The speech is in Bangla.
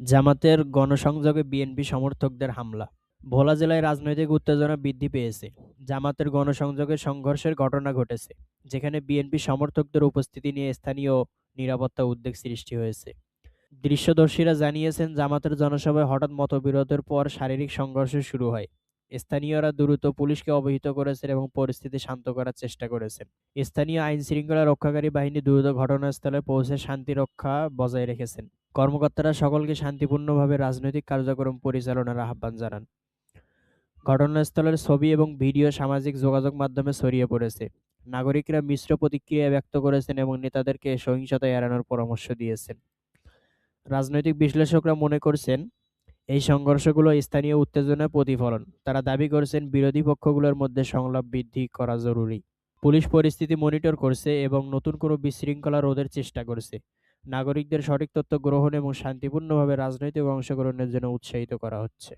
জামাতের গণসংযোগে বিএনপি সমর্থকদের হামলা। ভোলা জেলায় রাজনৈতিক উত্তেজনা বৃদ্ধি পেয়েছে। জামাতের গণসংযোগে সংঘর্ষের ঘটনা ঘটেছে, যেখানে বিএনপি সমর্থকদের উপস্থিতি নিয়ে স্থানীয় নিরাপত্তা উদ্বেগ সৃষ্টি হয়েছে। দৃশ্যদর্শীরা জানিয়েছেন, জামাতের জনসভায় হঠাৎ মতবিরোধের পর শারীরিক সংঘর্ষ শুরু হয়। স্থানীয়রা দ্রুত পুলিশকে অবহিত করেছেন এবং পরিস্থিতি শান্ত করার চেষ্টা করেছেন। স্থানীয় আইন শৃঙ্খলা রক্ষাকারী বাহিনী দ্রুত ঘটনাস্থলে পৌঁছে শান্তি রক্ষা বজায় রেখেছেন। কর্মকর্তারা সকলকে শান্তিপূর্ণভাবে রাজনৈতিক কার্যক্রম পরিচালনার আহ্বান জানান। ঘটনাস্থলের ছবি এবং ভিডিও সামাজিক যোগাযোগ মাধ্যমে ছড়িয়ে পড়েছে। নাগরিকরা মিশ্র প্রতিক্রিয়া ব্যক্ত করেছেন এবং নেতাদেরকে সহিংসতা এড়ানোর পরামর্শ দিয়েছেন। রাজনৈতিক বিশ্লেষকরা মনে করছেন, এই সংঘর্ষগুলো স্থানীয় উত্তেজনার প্রতিফলন। তারা দাবি করছেন, বিরোধী পক্ষগুলোর মধ্যে সংলাপ বৃদ্ধি করা জরুরি। পুলিশ পরিস্থিতি মনিটর করছে এবং নতুন কোনো বিশৃঙ্খলা রোধের চেষ্টা করছে। নাগরিকদের সঠিক তথ্য গ্রহণ এবং শান্তিপূর্ণভাবে রাজনৈতিক অংশগ্রহণের জন্য উৎসাহিত করা হচ্ছে।